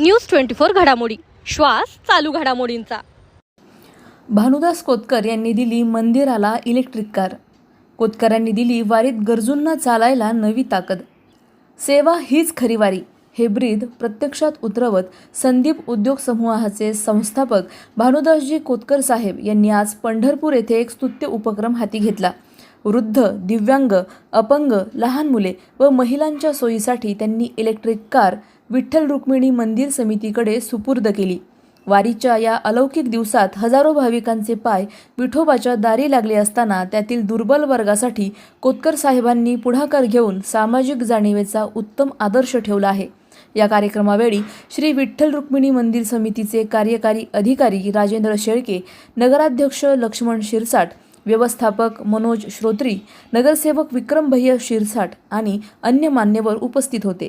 News twenty four घडामोडी. श्वास चालू घडामोडींचा. भानुदास कोतकर यांनी दिली मंदिराला इलेक्ट्रिक कार कोतकरांनी दिली वारीत गरजूंना चालायला नवी ताकद. सेवा हीच खरी वारी हे ब्रीद प्रत्यक्षात उतरवत संदीप उद्योग समूहाचे संस्थापक भानुदासजी कोतकर साहेब यांनी आज पंढरपूर येथे एक स्तुत्य उपक्रम हाती घेतला. वृद्ध दिव्यांग अपंग लहान मुले व महिलांच्या सोयीसाठी त्यांनी इलेक्ट्रिक कार विठ्ठल रुक्मिणी मंदिर समितीकडे सुपूर्द केली. वारीच्या या अलौकिक दिवसात हजारो भाविकांचे पाय विठोबाच्या दारी लागले असताना त्यातील दुर्बल वर्गासाठी कोतकर साहेबांनी पुढाकार घेऊन सामाजिक जाणीवेचा उत्तम आदर्श ठेवला आहे. या कार्यक्रमावेळी श्री विठ्ठल रुक्मिणी मंदिर समितीचे कार्यकारी अधिकारी राजेंद्र शेळके नगराध्यक्ष लक्ष्मण शिरसाट व्यवस्थापक मनोज श्रोत्री नगरसेवक विक्रमभैया शिरसाट आणि अन्य मान्यवर उपस्थित होते.